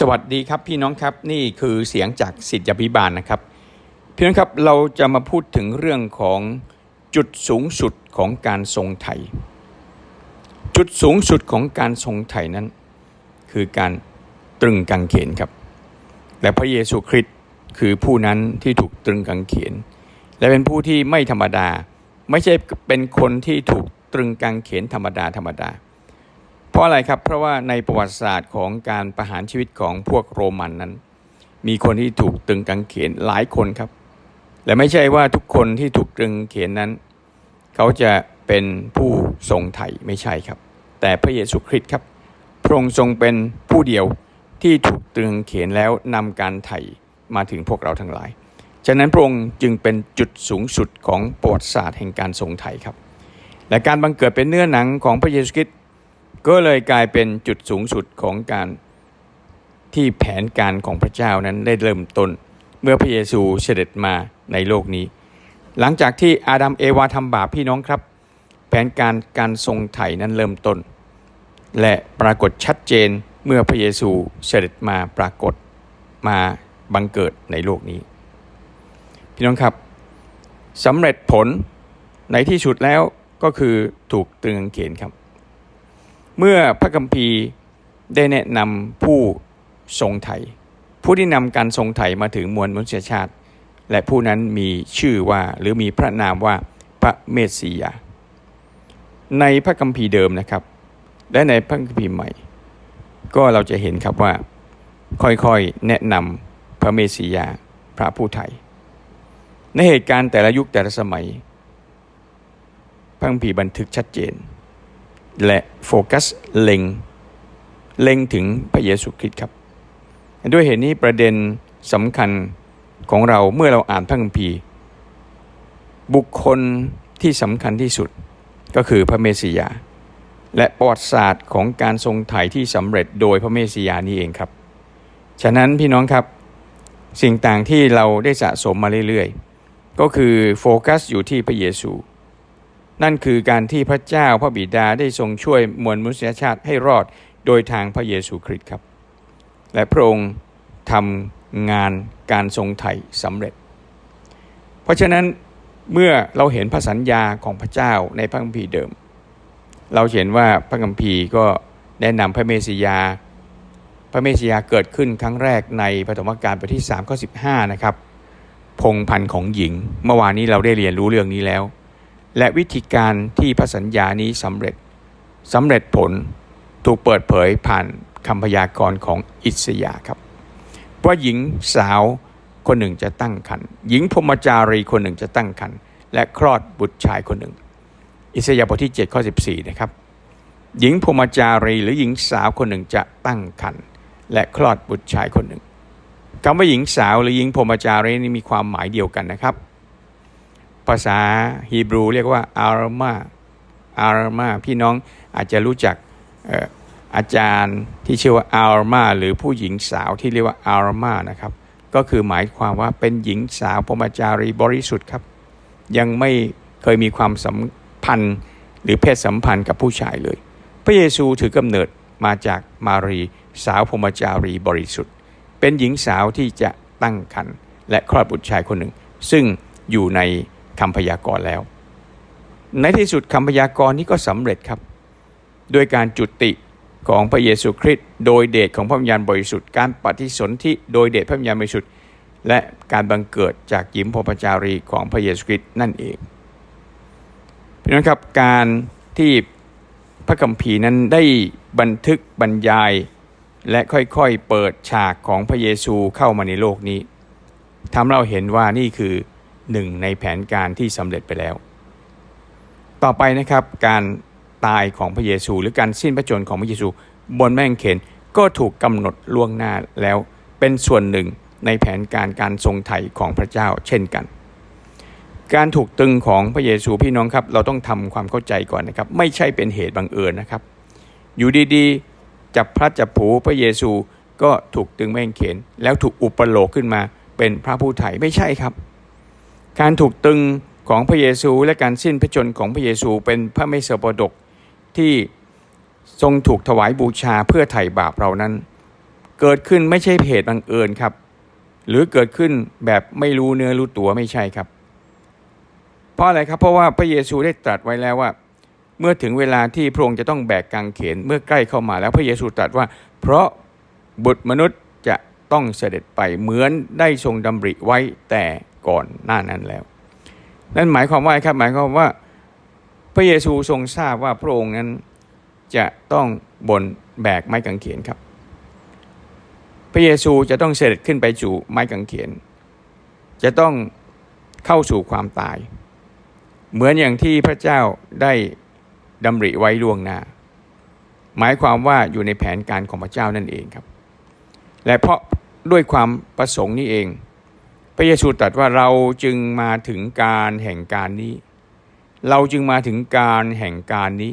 สวัสดีครับพี่น้องครับนี่คือเสียงจากสิทธิพิบาลนะครับพี่น้องครับเราจะมาพูดถึงเรื่องของจุดสูงสุดของการทรงไถ่จุดสูงสุดของการทรงไถ่นั้น คือการตรึงกางเขนครับ และพระเยซูคริสต์คือผู้นั้นที่ถูกตรึงกางเขน และเป็นผู้ที่ไม่ธรรมดา ไม่ใช่เป็นคนที่ถูกตรึงกางเขนธรรมดาธรรมดา ราะอะไรครับ เพราะว่าในประวัติศาสตร์ของการประหารชีวิตของพวกโรมันนั้น มีคนที่ถูกตรึงกางเขนหลายคนครับ และไม่ใช่ว่าทุกคนที่ถูกตรึงเขนนั้น เขาจะเป็นผู้ทรงไถ่ไม่ใช่ครับ แต่พระเยซูคริสต์ครับพระองค์ทรงเป็นผู้เดียวที่ถูกตรึงเขนแล้วนำการไถ่มาถึงพวกเราทั้งหลายฉะนั้นพระองค์จึงเป็นจุดสูงสุดของประวัติศาสตร์แห่งการทรงไถ่ครับ และการบังเกิดเป็นเนื้อหนังของพระเยซูคริสต์ ก็เลยกลายเป็นจุดสูงสุดของการที่แผนการของพระเจ้านั้นได้เริ่มต้น เมื่อพระเยซูเสด็จมาในโลกนี้ หลังจากที่อาดัมเอวาทำบาปพี่น้องครับ แผนการการทรงไถ่นั้นเริ่มต้น และปรากฏชัดเจนเมื่อพระเยซูเสด็จมาปรากฏมาบังเกิดในโลกนี้ พี่น้องครับสำเร็จผลในที่สุดแล้วก็คือถูกตรึงเขนครับ เมื่อพระคัมภีร์ได้แนะนำผู้ทรงไถ่ผู้ที่นำการทรงไถ่มาถึงมวลมนุษยชาติ และผู้นั้นมีชื่อว่าหรือมีพระนามว่าพระเมสสิยา ในพระคัมภีร์เดิมนะครับ และในพระคัมภีร์ใหม่ ก็เราจะเห็นครับว่าค่อยๆแนะนำพระเมสสิยาพระผู้ไถ่ในเหตุการณ์แต่ละยุคแต่ละสมัยพระคัมภีร์บันทึกชัดเจน และโฟกัสเล็งเล็งถึงพระเยซูคริสต์ครับ ด้วยเหตุนี้ประเด็นสำคัญของเราเมื่อเราอ่านพระคัมภีร์ บุคคลที่สำคัญที่สุดก็คือพระเมสสิยา และประวัติศาสตร์ของการทรงไถ่ที่สำเร็จโดยพระเมสสิยานี่เองครับ ฉะนั้นพี่น้องครับ สิ่งต่างที่เราได้สะสมมาเรื่อยๆ ก็คือโฟกัสอยู่ที่พระเยซู นั่นคือการที่พระเจ้าพระบิดาได้ทรงช่วยมวลมนุษยชาติให้รอดโดยทางพระเยซูคริสต์ครับ และพระองค์ทำงานการทรงไถ่สำเร็จ เพราะฉะนั้นเมื่อเราเห็นพระสัญญาของพระเจ้าในพระคัมภีร์เดิม เราเห็นว่าพระคัมภีร์ก็แนะนำพระเมสสิยา พระเมสสิยาเกิดขึ้นครั้งแรกในปฐมกาลบทที่3ข้อ15นะครับพงพันของหญิง เมื่อวานนี้เราได้เรียนรู้เรื่องนี้แล้ว และวิธีการที่พระสัญญานี้สำเร็จสำเร็จผลถูกเปิดเผยผ่านคำพยากรณ์ของอิสยาครับว่าหญิงสาวคนหนึ่งจะตั้งครรภ์หญิงพมจารีคนหนึ่งจะตั้งครรภ์และคลอดบุตรชายคนหนึ่ง อิสยาบทที่7ข้อ14นะครับหญิงพมจารีหรือหญิงสาวคนหนึ่งจะตั้งครรภ์และคลอดบุตรชายคนหนึ่งคำว่าหญิงสาวหรือหญิงพมจารีนี่มีความหมายเดียวกันนะครับ ภาษาฮีบรูเรียกว่าอารมาอารมาพี่น้องอาจจะรู้จักอาจารย์ที่ชื่อว่าอารมาหรือผู้หญิงสาวที่เรียกว่าอารมานะครับ ก็คือหมายความว่าเป็นหญิงสาวพรมจารีบริสุทธิ์ครับ ยังไม่เคยมีความสัมพันธ์หรือเพศสัมพันธ์กับผู้ชายเลย พระเยซูถือกำเนิดมาจากมารีสาวพรมจารีบริสุทธิ์ เป็นหญิงสาวที่จะตั้งครรภ์และคลอดบุตรชายคนหนึ่ง ซึ่งอยู่ใน คำพยากรณ์แล้ว ในที่สุดคำพยากรณ์นี้ก็สำเร็จครับด้วยการจุติของพระเยซูคริสต์โดยเดชของพระวิญญาณบริสุทธิ์การปฏิสนธิโดยเดชพระวิญญาณบริสุทธิ์และการบังเกิดจากหญิงพรหมจารีของพระเยซูคริสต์นั่นเองพี่น้องครับการที่พระคัมภีร์นั้นได้บันทึกบรรยาย และค่อยๆเปิดฉากของพระเยซูเข้ามาในโลกนี้ทำเราเห็นว่านี่คือ หนึ่งในแผนการที่สำเร็จไปแล้ว ต่อไปนะครับการตายของพระเยซู หรือการสิ้นพระชนของพระเยซู บนแม่งเขนก็ถูกกำหนดล่วงหน้าแล้วเป็นส่วนหนึ่งในแผนการการทรงไถ่ของพระเจ้าเช่นกัน การถูกตึงของพระเยซูพี่น้องครับ เราต้องทำความเข้าใจก่อนนะครับ ไม่ใช่เป็นเหตุบังเอิญนะครับ อยู่ดีๆจับพระจับผูพระเยซูก็ถูกตึงแม่งเขนแล้วถูกอุปโลกขึ้นมาเป็นพระผู้ไถ่ไม่ใช่ครับ การถูกตึงของพระเยซูและการสิ้นพระชนของพระเยซูเป็นพระเมสสปดกที่ทรงถูกถวายบูชาเพื่อไถ่บาปเรานั้น เกิดขึ้นไม่ใช่เหตุบังเอิญครับ หรือเกิดขึ้นแบบไม่รู้เนื้อรู้ตัวไม่ใช่ครับ เพราะอะไรครับเพราะว่าพระเยซูได้ตรัสไว้แล้วว่า เมื่อถึงเวลาที่พระองค์จะต้องแบกกางเขนเมื่อใกล้เข้ามาแล้วพระเยซูตรัสว่า เพราะบุตรมนุษย์จะต้องเสด็จไปเหมือนได้ทรงดำริไว้แต่ ก่อนหน้านั้นแล้ว นั่นหมายความว่าครับหมายความว่าพระเยซูทรงทราบว่าพระองค์นั้นจะต้องบนแบกไม้กางเขนครับ พระเยซูจะต้องเสด็จขึ้นไปสู่ไม้กางเขน จะต้องเข้าสู่ความตาย เหมือนอย่างที่พระเจ้าได้ดำริไว้ล่วงหน้า หมายความว่าอยู่ในแผนการของพระเจ้านั่นเองครับ และเพราะด้วยความประสงค์นี้เอง พระเยซูตรัสว่าเราจึงมาถึงการแห่งการนี้ เราจึงมาถึงการแห่งการนี้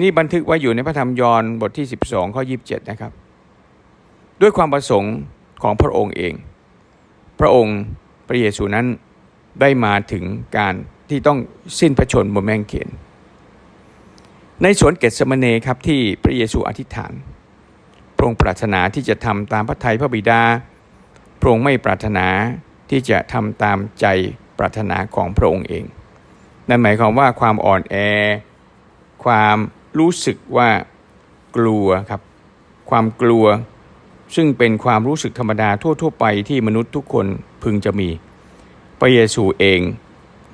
นี่บันทึกไว้อยู่ในพระธรรมยอห์นบทที่ 12ข้อ27 นะครับ ด้วยความประสงค์ของพระองค์เอง พระองค์พระเยซูนั้นได้มาถึงการที่ต้องสิ้นพระชนม์บนแมงเขน ในสวนเกตสมเนครับที่พระเยซูอธิษฐาน พระองค์ปรารถนาที่จะทำตามพระทัยพระบิดา ระองค์ไม่ปรารถนาที่จะทำตามใจปรารถนาของพระองค์เอง นั่นหมายความว่าความอ่อนแอ ความรู้สึกว่ากลัวครับ ความกลัว ซึ่งเป็นความรู้สึกธรรมดาทั่ว ๆ ไปที่มนุษย์ทุกคนพึงจะมี พระเยซูเอง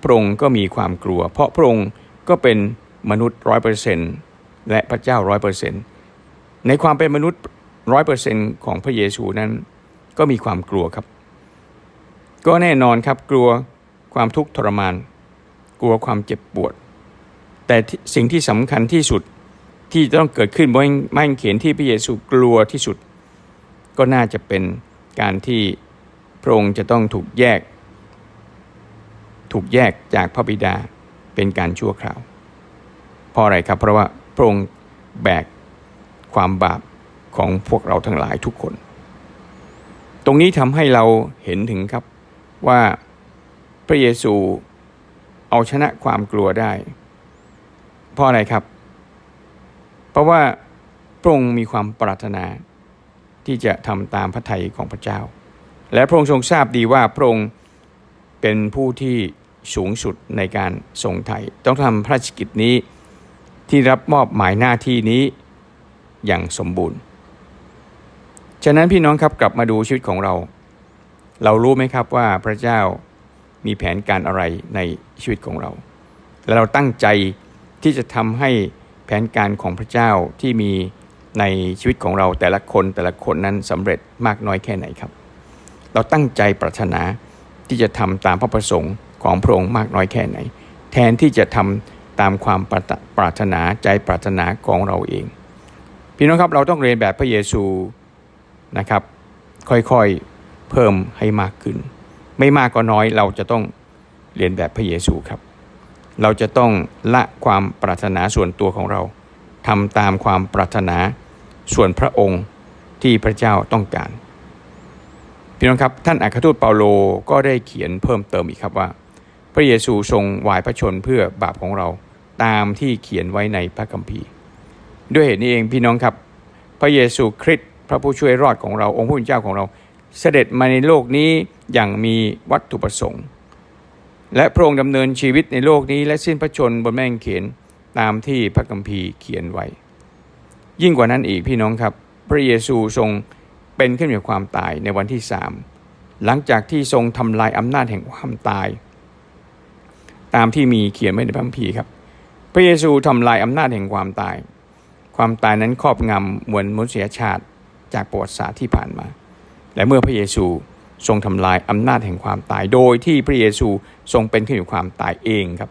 พระองค์ก็มีความกลัว เพราะพระองค์ก็เป็นมนุษย์ร้อยเปอร์เซนและพระเจ้าร้อยเปอร์เซนในความเป็นมนุษย์ร้อยเปอร์เซนของพระเยซูนั้น ก็มีความกลัวครับ ก็แน่นอนครับกลัวความทุกข์ทรมาน กลัวความเจ็บปวด แต่สิ่งที่สำคัญที่สุดที่ต้องเกิดขึ้นบนไม้กางเขนที่พระเยซูกลัวที่สุด ก็น่าจะเป็นการที่พระองค์จะต้องถูกแยก ถูกแยกจากพระบิดาเป็นการชั่วคราว เพราะอะไรครับ เพราะว่าพระองค์แบกความบาปของพวกเราทั้งหลายทุกคน ตรงนี้ทำให้เราเห็นถึงครับว่าพระเยซูเอาชนะความกลัวได้ เพราะอะไรครับ เพราะว่าพระองค์มีความปรารถนาที่จะทำตามพระทัยของพระเจ้า และพระองค์ทรงทราบดีว่าพระองค์เป็นผู้ที่สูงสุดในการทรงไถ่ต้องทำพระราชกิจนี้ที่รับมอบหมายหน้าที่นี้อย่างสมบูรณ์ ฉะนั้นพี่น้องครับกลับมาดูชีวิตของเรา เรารู้ไหมครับว่าพระเจ้ามีแผนการอะไรในชีวิตของเรา และเราตั้งใจที่จะทำให้แผนการของพระเจ้าที่มีในชีวิตของเราแต่ละคนแต่ละคนนั้นสำเร็จมากน้อยแค่ไหนครับ เราตั้งใจปรารถนาที่จะทำตามพระประสงค์ของพระองค์มากน้อยแค่ไหน แทนที่จะทำตามความปรารถนาใจปรารถนาของเราเอง พี่น้องครับเราต้องเรียนแบบพระเยซู นะครับ ค่อยๆเพิ่มให้มากขึ้น ไม่มากก็น้อยเราจะต้องเรียนแบบพระเยซูครับ เราจะต้องละความปรารถนาส่วนตัวของเราทำตามความปรารถนาส่วนพระองค์ที่พระเจ้าต้องการพี่น้องครับท่านอัครทูตเปาโลก็ได้เขียนเพิ่มเติมอีกครับว่า พระเยซูทรงวายพระชนเพื่อบาปของเราตามที่เขียนไว้ในพระคัมภีร์ ด้วยเหตุนี้เองพี่น้องครับ พระเยซูคริสต์ ระผู้ช่วยรอดของเราองค์ผู้เป็นเจ้าของเรา เสด็จมาในโลกนี้อย่างมีวัตถุประสงค์ และพระองค์ดำเนินชีวิตในโลกนี้และสิ้นพระชนบนแม่งเขนตามที่พระคัมภีร์เขียนไว้ ยิ่งกว่านั้นอีกพี่น้องครับ พระเยซูทรงเป็นขึ้นจากความตายในวันที่สามหลังจากที่ทรงทำลายอำนาจแห่งความตาย ตามที่มีเขียนไว้ในพระคัมภีร์ครับ พระเยซูทำลายอำนาจแห่งความตาย ความตายนั้นครอบงำมวลมนุษยชาติ จากประวัติศาสตร์ที่ผ่านมา และเมื่อพระเยซูทรงทำลายอำนาจแห่งความตาย โดยที่พระเยซูทรงเป็นขึ้นจากความตายเองครับ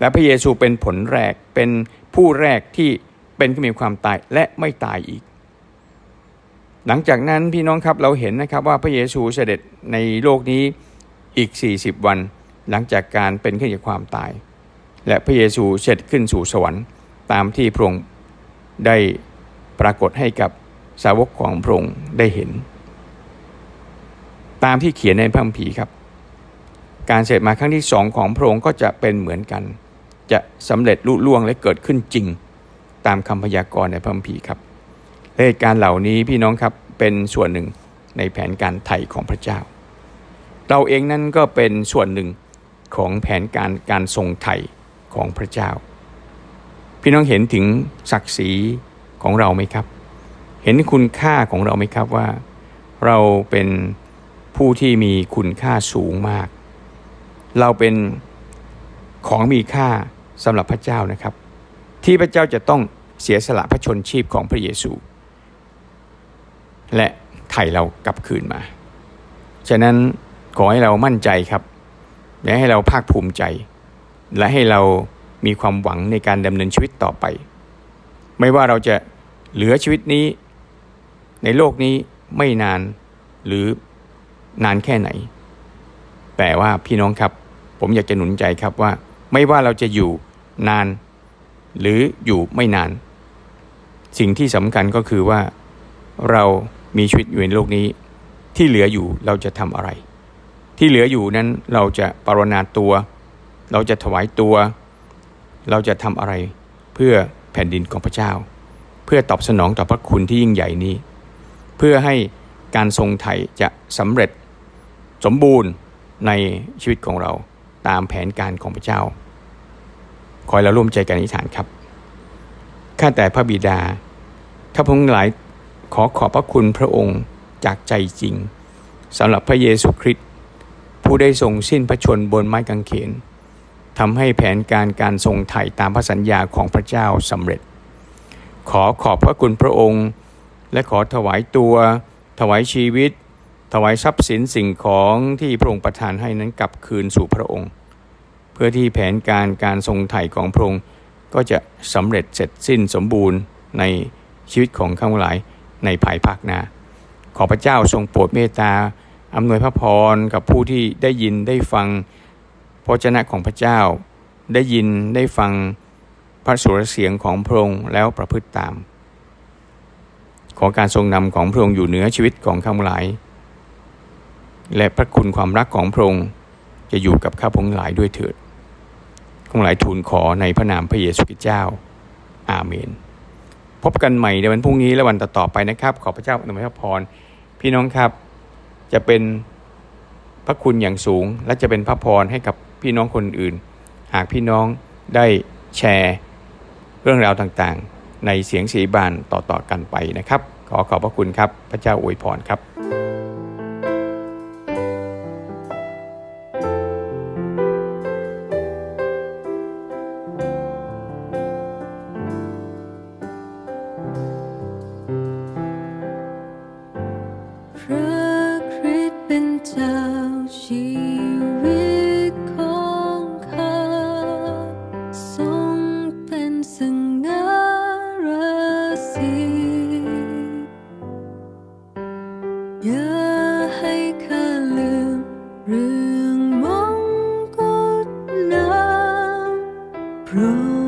และพระเยซูเป็นผลแรกเป็นผู้แรกที่เป็นขึ้นมีความตายและไม่ตายอีก หลังจากนั้นพี่น้องครับเราเห็นนะครับว่าพระเยซูเสด็จในโลกนี้อีก 40 วัน หลังจากการเป็นขึ้นจากความตาย และพระเยซูเสด็จขึ้นสู่สวรรค์ตามที่พระองค์ได้ปรากฏให้กับ สาวกของพระองค์ได้เห็น ตามที่เขียนในพระคัมภีร์ครับ การเสด็จมาครั้งที่สองของพระองค์ก็จะเป็นเหมือนกัน จะสำเร็จลุล่วงและเกิดขึ้นจริง ตามคำพยากรณ์ในพระคัมภีร์ครับเหตุการณ์เหล่านี้พี่น้องครับเป็นส่วนหนึ่งในแผนการไถ่ของพระเจ้า เราเองนั่นก็เป็นส่วนหนึ่งของแผนการการทรงไถ่ของพระเจ้า พี่น้องเห็นถึงศักดิ์ศรีของเราไหมครับ เห็นคุณค่าของเราไหมครับว่า เราเป็นผู้ที่มีคุณค่าสูงมาก เราเป็นของมีค่าสำหรับพระเจ้านะครับ ที่พระเจ้าจะต้องเสียสละพระชนชีพของพระเยซู และไถ่เรากลับคืนมา ฉะนั้นขอให้เรามั่นใจครับ และให้เราภาคภูมิใจ และให้เรามีความหวังในการดำเนินชีวิตต่อไป ไม่ว่าเราจะเหลือชีวิตนี้ ในโลกนี้ไม่นานหรือนานแค่ไหน แต่ว่าพี่น้องครับ ผมอยากจะหนุนใจครับว่า ไม่ว่าเราจะอยู่นาน หรืออยู่ไม่นาน สิ่งที่สำคัญก็คือว่าเรามีชีวิตอยู่ในโลกนี้ ที่เหลืออยู่เราจะทำอะไร ที่เหลืออยู่นั้นเราจะปรนนาตัว เราจะถวายตัว เราจะทำอะไร เพื่อแผ่นดินของพระเจ้า เพื่อตอบสนองต่อพระคุณที่ยิ่งใหญ่นี้ เพื่อให้การทรงไถ่จะสำเร็จสมบูรณ์ในชีวิตของเราตามแผนการของพระเจ้า ขอให้เราร่วมใจกันอธิษฐานครับ ข้าแต่พระบิดา ข้าพงหลายขอขอบพระคุณพระองค์จากใจจริงสำหรับพระเยซูคริสต์ผู้ได้ทรงสิ้นพระชนบนไม้กางเขนทำให้แผนการการทรงไถ่ตามพระสัญญาของพระเจ้าสำเร็จ ขอขอบพระคุณพระองค์ และขอถวายตัว ถวายชีวิต ถวายทรัพย์สินสิ่งของที่พระองค์ประทานให้นั้นกลับคืนสู่พระองค์ เพื่อที่แผนการการทรงไถ่ของพระองค์ก็จะสำเร็จเสร็จสิ้นสมบูรณ์ในชีวิตของข้าพหลายในภายภาคหน้า ขอพระเจ้าทรงโปรดเมตตาอำนวยพระพรกับผู้ที่ได้ยินได้ฟังพระเจ้าของพระเจ้า ได้ยินได้ฟังพระสุรเสียงของพระองค์แล้วประพฤติตาม ขอการทรงนำของพระองค์อยู่เหนือชีวิตของข้าพงหลาย และพระคุณความรักของพระองค์จะอยู่กับข้าพงหลายด้วยเถิดข้าพหลายทูลขอในพระนามพระเยซูคริสต์เจ้า อาเมน พบกันใหม่ในวันพรุ่งนี้และวันต่อๆไปนะครับ ขอพระเจ้าอนุโมทนาพร พี่น้องครับจะเป็นพระคุณอย่างสูง และจะเป็นพระพรให้กับพี่น้องคนอื่น หากพี่น้องได้แชร์เรื่องราวต่างๆ ในเสียงสีบานต่อๆกันไปนะครับ ขอขอบพระคุณครับ พระเจ้าอวยพรครับ งมงกุฎน้ำพระ